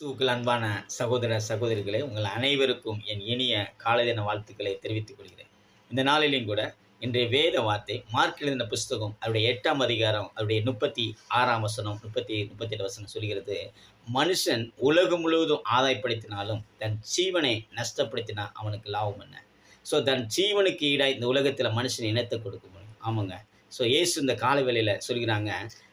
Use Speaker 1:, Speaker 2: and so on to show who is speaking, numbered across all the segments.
Speaker 1: கிறிஸ்துவுக்குள் அன்பான சகோதர சகோதரிகளே உங்கள் அனைவருக்கும் என் இனிய காலை தின வாழ்த்துக்களை தெரிவித்துக் கொள்கிறேன். இந்த நாளிலையும் கூட இன்றைய வேத வார்த்தை மார்க் எழுதின புஸ்தகம் அவருடைய எட்டாம் அதிகாரம் அவருடைய முப்பத்தி ஆறாம் வசனம் முப்பத்தி முப்பத்தி எட்டு வசனம் சொல்கிறது மனுஷன் உலகம் முழுவதும் ஆதாயப்படுத்தினாலும் தன் ஜீவனை நஷ்டப்படுத்தினா அவனுக்கு லாபம் என்ன? ஸோ தன் ஜீவனுக்கு ஈடாக இந்த உலகத்தில் மனுஷன் இனத்தை கொடுக்க முடியும். ஆமாங்க. ஸோ இயேசு இந்த கால வேலையில் சொல்கிறாங்க.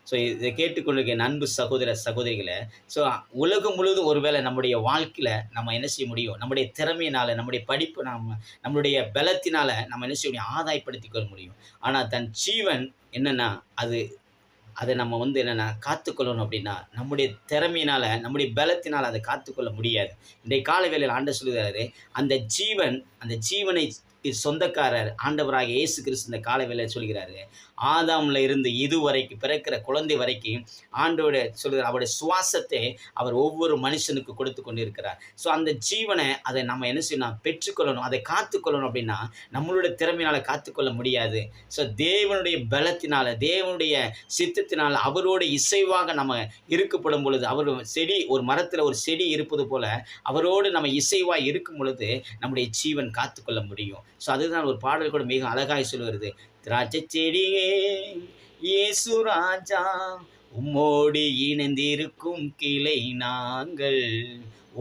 Speaker 1: ஸோ இதை கேட்டுக்கொள்கிற அன்பு சகோதர சகோதரிகளை ஸோ உலகம் முழுவதும் ஒருவேளை நம்முடைய வாழ்க்கையில் நம்ம என்ன செய்ய முடியும்? நம்முடைய திறமையினால் நம்முடைய படிப்பு நம்ம நம்மளுடைய பலத்தினால் நம்ம என்ன செய்ய முடியும்? ஆதாயப்படுத்திக் கொள்ள முடியும். ஆனால் தன் ஜீவன் என்னென்னா அது அதை நம்ம வந்து என்னென்னா காத்துக்கொள்ளணும் அப்படின்னா நம்முடைய திறமையினால் நம்முடைய பலத்தினால் அதை காத்துக்கொள்ள முடியாது. இன்றைய கால வேளையில் ஆண்டு சொல்லுகிறாரு அந்த ஜீவன் அந்த ஜீவனை சொந்தக்காரர் ஆண்டவராக இயேசு கிறிஸ்து இந்த கால சொல்கிறாரு. ஆதாமில் இருந்து இது வரைக்கும் பிறக்கிற குழந்தை வரைக்கும் ஆண்டோட சொல்கிறார் அவருடைய சுவாசத்தை அவர் ஒவ்வொரு மனுஷனுக்கு கொடுத்து கொண்டு இருக்கிறார் ஸோ அந்த ஜீவனை அதை நம்ம என்ன செய்யணும்? பெற்றுக்கொள்ளணும். அதை காத்துக்கொள்ளணும் அப்படின்னா நம்மளுடைய திறமையினால் காத்துக்கொள்ள முடியாது. ஸோ தேவனுடைய பலத்தினால் தேவனுடைய சித்தத்தினால் அவரோட இசைவாக நம்ம இருக்கப்படும் பொழுது அவர் செடி ஒரு மரத்தில் ஒரு செடி இருப்பது போல அவரோடு நம்ம இசைவாக இருக்கும் பொழுது நம்முடைய ஜீவன் காத்துக்கொள்ள முடியும். ஸோ அதுதான் ஒரு பாடல் கூட மிக அழகாய் சொல்லுவது திராட்சை செடியே இயேசு ராஜா உம்மோடு இணைந்திருக்கும் கிளை நாங்கள்.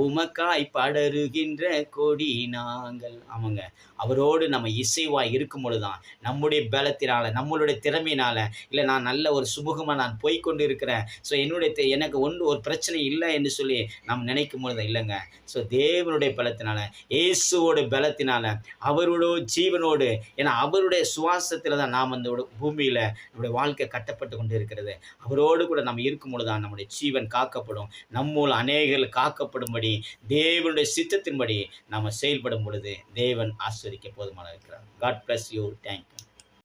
Speaker 1: உமக்காய் படருகின்ற கொடி நாங்கள். ஆமாங்க. அவரோடு நம்ம இசைவாய் இருக்கும் பொழுது தான் நம்முடைய பலத்தினால் நம்மளுடைய திறமையினால் இல்லை நான் நல்ல ஒரு சுமூகமாக நான் போய்கொண்டு இருக்கிறேன் ஸோ என்னுடைய எனக்கு ஒன்று ஒரு பிரச்சனை இல்லை என்று சொல்லி நாம் நினைக்கும் பொழுது இல்லைங்க. ஸோ தேவனுடைய பலத்தினால இயேசுவோட பலத்தினால அவரோட ஜீவனோடு ஏன்னா அவருடைய சுவாசத்தில் தான் நாம் அந்த பூமியில் நம்முடைய வாழ்க்கை கட்டப்பட்டு கொண்டு இருக்கிறது அவரோடு கூட நம்ம இருக்கும் பொழுது தான் நம்முடைய ஜீவன் காக்கப்படும். நம்மூல் அநேகர்கள் காக்கப்படும்படி சித்தத்தின்படி தேவனுடைய சித்தத்தின்படி நாம் செயல்படும் பொழுது தேவன் ஆஸ்வதிக்க போதுமான இருக்கிறார். God bless you thank you